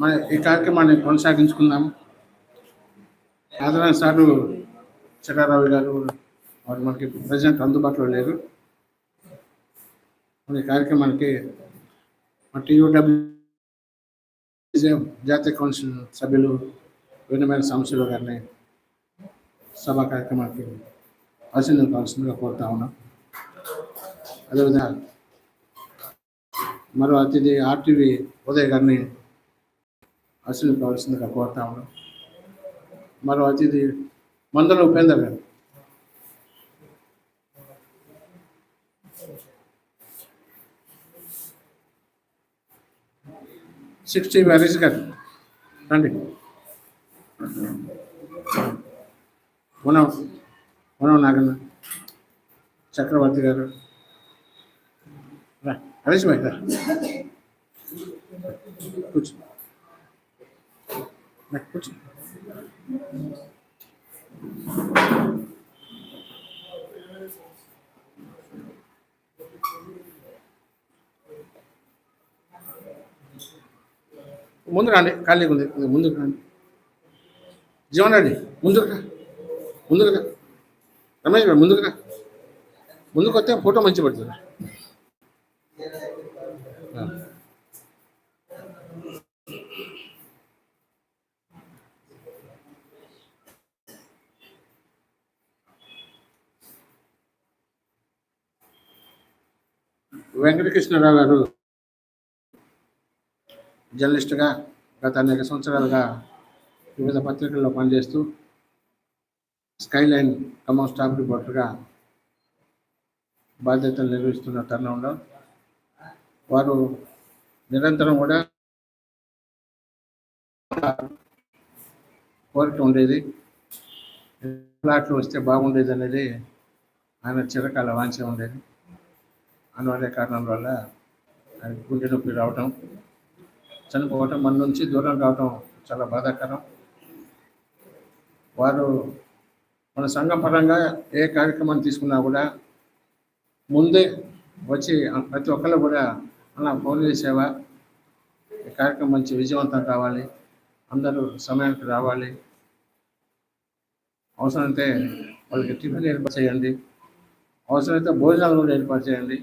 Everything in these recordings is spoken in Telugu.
మన ఈ కార్యక్రమాన్ని కొనసాగించుకుందాం. ఆదరణ సార్లు చక్రారావు గారు వారు మనకి ప్రజెంట్ అందుబాటులో లేరు. మన కార్యక్రమానికి మన టీయూడబ్ల్యూ జాతీయ కౌన్సిల్ సభ్యులు విన్నమైన సంస్థలు గారిని సభా కార్యక్రమానికి పరిశీలన కావాల్సిందిగా కోరుతా ఉన్నాం. అదేవిధంగా మరో అతిథి ఆర్టీవీ ఉదయ్ గారిని అసలు కావాల్సిందిగా కోరుతా ఉన్నాం మరో అతిథి మందల ఉపేందర్ గారు. సిక్స్టీ హరీష్ గారు. రండి. పునః పునః నాగన్న చక్రవర్తి గారు. రా హరీష్ భాయ్ రా, కూర్చో. ముందు రండి ఖాళీగా ఉంది ముందుకు రండి జీవన్ రెడ్డి ముందుకు రా ముందుకు రా రమేష్ గారు ముందుకు రా ముందుకు వస్తే ఫోటో మంచి పడుతుంది వెంకటకృష్ణరావు గారు జర్నలిస్టుగా గత అనేక సంవత్సరాలుగా వివిధ పత్రికల్లో పనిచేస్తూ స్కైలైన్ ఖమ్మం స్టాఫ్ రిపోర్టర్గా బాధ్యతలు నిర్వహిస్తున్న తరుణంలో వారు నిరంతరం కూడా కోరిక ఉండేది. ప్లాట్లు వస్తే బాగుండేది అనేది ఆయన చిరకాల వాంఛ ఉండేది. అనివార్య కారణం వల్ల ఆయన గుండె నొప్పి రావటం చనిపోవటం మన నుంచి దూరం రావటం చాలా బాధాకరం. వారు మన సంఘం పరంగా ఏ కార్యక్రమాన్ని తీసుకున్నా కూడా ముందే వచ్చి ప్రతి ఒక్కళ్ళు కూడా అలా ఫోన్ చేసేవా? ఈ కార్యక్రమం మంచి విజయవంతం కావాలి. అందరూ సమయానికి రావాలి. అవసరమైతే వాళ్ళకి టిఫిన్ ఏర్పాటు చేయండి. అవసరమైతే భోజనాలు కూడా ఏర్పాటు చేయండి.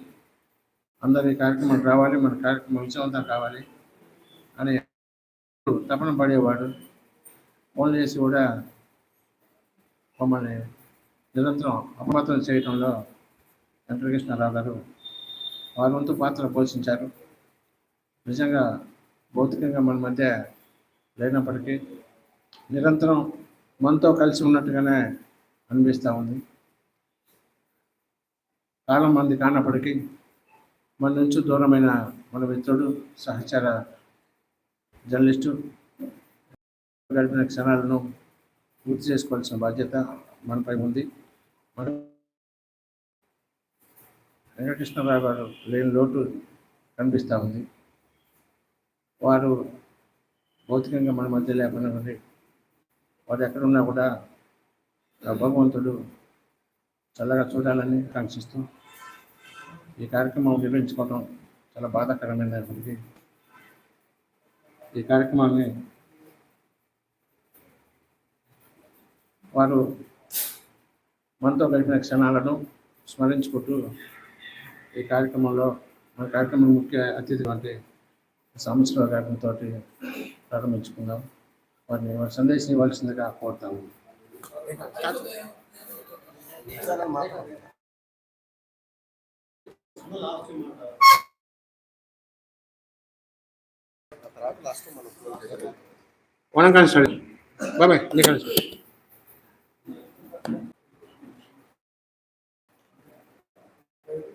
అందరి కార్యక్రమాలు కార్యక్రమం రావాలి మన కార్యక్రమం విజయవంతం కావాలి అని తపన పడేవాడు. ఫోన్ చేసి కూడా మమ్మల్ని నిరంతరం అప్రమత్తం చేయడంలో వెంకటకృష్ణారావు గారు వారి వంతు పాత్ర పోషించారు. నిజంగా భౌతికంగా మన మధ్య లేనప్పటికీ నిరంతరం మనతో కలిసి ఉన్నట్టుగానే అనిపిస్తూ ఉంది. కాలం మంది కానప్పటికీ మన నుంచి దూరమైన మన మిత్రుడు సహచర జర్నలిస్టు గడిపిన క్షణాలను గుర్తు చేసుకోవాల్సిన బాధ్యత మనపై ఉంది. మన వెంకటకృష్ణరావు గారు లేని లోటు కనిపిస్తూ ఉంది. వారు భౌతికంగా మన మధ్య లేకుండా ఉంది వారు ఎక్కడున్నా కూడా భగవంతుడు చల్లగా చూడాలని ఆకాంక్షిస్తూ ఈ కార్యక్రమం నిర్వహించుకోవడం చాలా బాధాకరమైనటువంటి ఈ కార్యక్రమాన్ని వారు మనతో గడిపిన క్షణాలను స్మరించుకుంటూ ఈ కార్యక్రమంలో మన కార్యక్రమం ముఖ్య అతిథి వంటి సంవత్సరాల గారితో ప్రారంభించుకుందాం. వారిని వారి సందేశం ఇవ్వాల్సిందిగా కోరుతాము. వణకం సార్. బాబాయ్ నీకండి సార్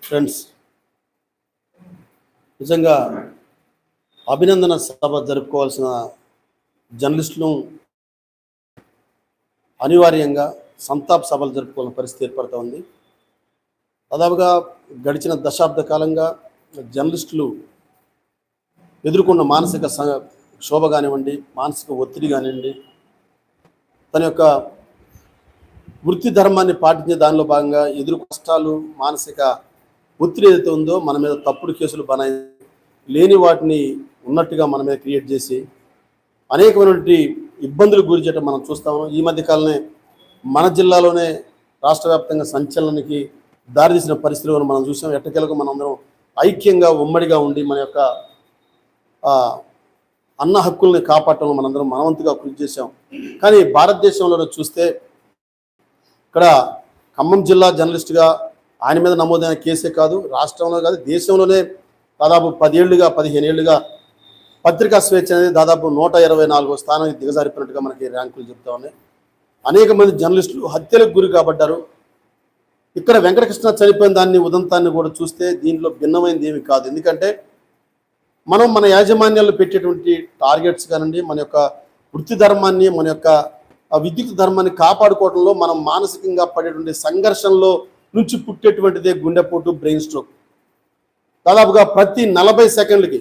ఫ్రెండ్స్ నిజంగా అభినందన సభ జరుపుకోవాల్సిన జర్నలిస్టులు అనివార్యంగా సంతాప సభలు జరుపుకోవాలని పరిస్థితి ఏర్పడుతూ ఉంది. దాదాపుగా గడిచిన దశాబ్ద కాలంగా జర్నలిస్టులు ఎదుర్కొన్న మానసిక క్షోభ కానివ్వండి మానసిక ఒత్తిడి కానివ్వండి తన యొక్క వృత్తి ధర్మాన్ని పాటించే దానిలో భాగంగా ఎదురు కష్టాలు మానసిక ఒత్తిడి ఏదైతే ఉందో మన మీద తప్పుడు కేసులు బనాయి లేని వాటిని ఉన్నట్టుగా మన మీద క్రియేట్ చేసి అనేకమైనటువంటి ఇబ్బందులకు గురి చేయటం మనం చూస్తాము ఈ మధ్యకాలనే మన జిల్లాలోనే రాష్ట్ర వ్యాప్తంగా సంచలనానికి దారితీసిన పరిస్థితులను మనం చూసాం. ఎట్టకేలకు మనం అందరం ఐక్యంగా ఉమ్మడిగా ఉండి మన యొక్క అన్న హక్కుల్ని కాపాడటంలో మనందరం మనవంతుగా కృషి చేశాం. కానీ భారతదేశంలో చూస్తే ఇక్కడ ఖమ్మం జిల్లా జర్నలిస్ట్గా ఆయన మీద నమోదైన కేసే కాదు రాష్ట్రంలో కాదు దేశంలోనే దాదాపు పదేళ్ళుగా పదిహేను ఏళ్ళుగా పత్రికా స్వేచ్ఛ అనేది దాదాపు నూట ఇరవై నాలుగో స్థానానికి దిగజారిపోయినట్టుగా మనకి ర్యాంకులు చెప్తా ఉన్నాయి. అనేక మంది జర్నలిస్టులు హత్యలకు గురి కాబడ్డారు. ఇక్కడ వెంకటకృష్ణ చనిపోయిన దాన్ని ఉదంతాన్ని కూడా చూస్తే దీనిలో భిన్నమైనది ఏమి కాదు. ఎందుకంటే మనం మన యాజమాన్యాల్లో పెట్టేటువంటి టార్గెట్స్ కానివ్వండి మన యొక్క వృత్తి ధర్మాన్ని మన యొక్క విద్యుత్ ధర్మాన్ని కాపాడుకోవడంలో మనం మానసికంగా పడేటువంటి సంఘర్షణలో నుంచి పుట్టేటువంటిదే గుండెపోటు బ్రెయిన్ స్ట్రోక్. దాదాపుగా ప్రతి నలభై సెకండ్లకి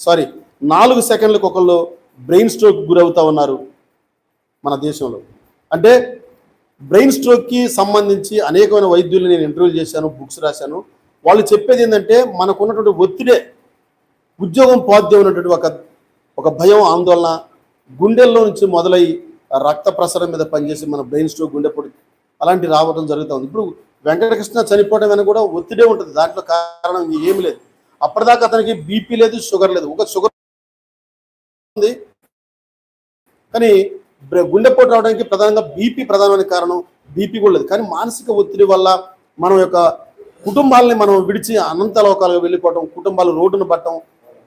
సారీ నాలుగు సెకండ్లకు ఒకళ్ళు బ్రెయిన్ స్ట్రోక్ గురవుతూ ఉన్నారు మన దేశంలో. అంటే బ్రెయిన్ స్ట్రోక్కి సంబంధించి అనేకమైన వైద్యుల్ని నేను ఇంటర్వ్యూ చేశాను బుక్స్ రాశాను. వాళ్ళు చెప్పేది ఏంటంటే మనకు ఉన్నటువంటి ఒత్తిడే ఉద్యోగం పాద్యం ఉన్నటువంటి ఒక ఒక భయం ఆందోళన గుండెల్లో నుంచి మొదలై రక్త ప్రసరణ మీద పనిచేసి మన బ్రెయిన్ స్ట్రోక్ గుండెపోటు అలాంటి రావడం జరుగుతుంది ఇప్పుడు వెంకటకృష్ణ చనిపోవడం వెనక కూడా ఒత్తిడే ఉంటుంది. దాంట్లో కారణం ఏమి లేదు. అప్పటిదాకా అతనికి బీపీ లేదు షుగర్ లేదు. ఒక షుగర్ ఉంది. కానీ గుండెపోటు రావడానికి ప్రధానంగా బీపీ ప్రధానమైన కారణం బీపీ కూడా లేదు. కానీ మానసిక ఒత్తిడి వల్ల మనం యొక్క కుటుంబాలని మనం విడిచి అనంత లోకాలకు వెళ్ళిపోవటం కుటుంబాలు రోడ్డును పట్టడం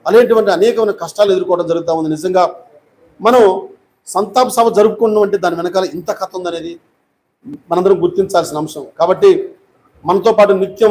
అనేటువంటి అనేకమైన కష్టాలు ఎదుర్కోవడం జరుగుతూ ఉంది. నిజంగా మనం సంతాప సభ జరుపుకున్నాం అంటే దాని వెనకాల ఇంత కథ ఉందనేది మనందరం గుర్తించాల్సిన అంశం. కాబట్టి మనతో పాటు నిత్యం